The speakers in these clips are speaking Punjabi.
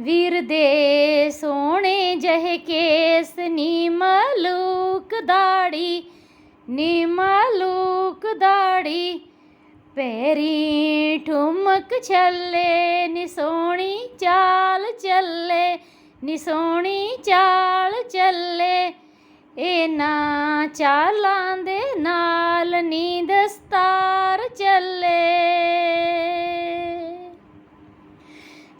ਵੀਰ ਦੇ ਸੋਹਣੇ ਜਹ ਕੇਸ ਨੀ ਮਲੂਕ ਦਾੜੀ, ਨੀ ਮਲੂਕ ਦਾੜੀ। ਪੈਰੀ ਠੁਮਕ ਛੱਲੇ, ਨੀ ਸੋਹਣੀ ਚਾਲ ਚੱਲੇ, ਨੀ ਸੋਹਣੀ ਚਾਲ ਚੱਲੇ। ਇਹਨਾਂ ਚਾਲਾਂ ਦੇ ਨਾਲ ਨੀ ਦਸਤਾ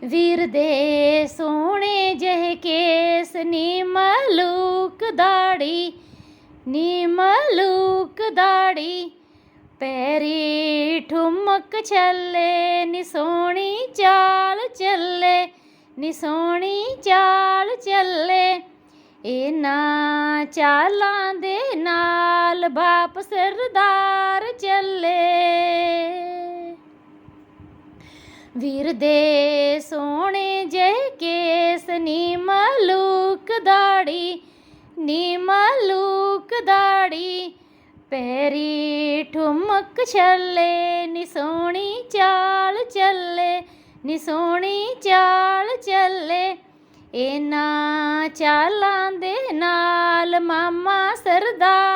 ਵੀਰ ਦੇ ਸੋਹਣੇ ਜਿਹੇ ਕੇਸ ਨੀ ਮਲੂਕ ਦਾੜੀ ਨੀ ਮਲੂਕ ਦਾੜੀ, ਪੈਰੀ ਠੁਮਕ ਛੱਲੇ, ਨੀ ਸੋਹਣੀ ਚਾਲ ਚੱਲੇ, ਨੀ ਸੋਹਣੀ ਚਾਲ ਚੱਲੇ। ਇਹਨਾਂ ਚਾਲਾਂ ਦੇ ਨਾਲ ਬਾਪ ਸਰਦਾਰ ਚੱਲੇ। ਵੀਰ ਦੇ ਸੋਹਣੇ ਜੇ ਕੇਸ ਨੀ ਮਲੂਕ ਦਾੜੀ ਨੀ ਮਲੂਕ ਦਾੜੀ। ਪੈਰੀ ਠੁਮਕ ਛੱਲੇ, ਨੀ ਸੋਹਣੀ ਚਾਲ ਚੱਲੇ, ਨੀ ਸੋਹਣੀ ਚਾਲ ਚੱਲੇ। ਇਹਨਾਂ ਚਾਲਾਂ ਦੇ ਨਾਲ ਮਾਮਾ ਸਰਦਾਰ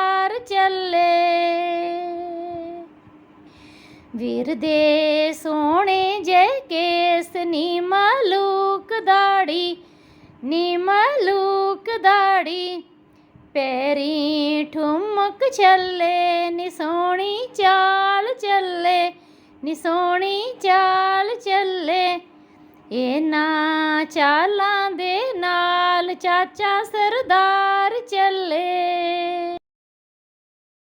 ਵੀਰ ਦੇ ਸੋਹਣੇ ਜੇ ਕੇਸ ਨੀ ਮਲੂਕ ਦਾੜੀ, ਨੀ ਮਲੂਕ ਦਾੜੀ। ਪੈਰੀ ਠੁਮਕ ਛੱਲੇ, ਨੀ ਸੋਹਣੀ ਚਾਲ ਚੱਲੇ, ਨੀ ਸੋਹਣੀ ਚਾਲ ਚੱਲੇ। ਇਹਨਾਂ ਚਾਲਾਂ ਦੇ ਨਾਲ ਚਾਚਾ ਸਰਦਾਰ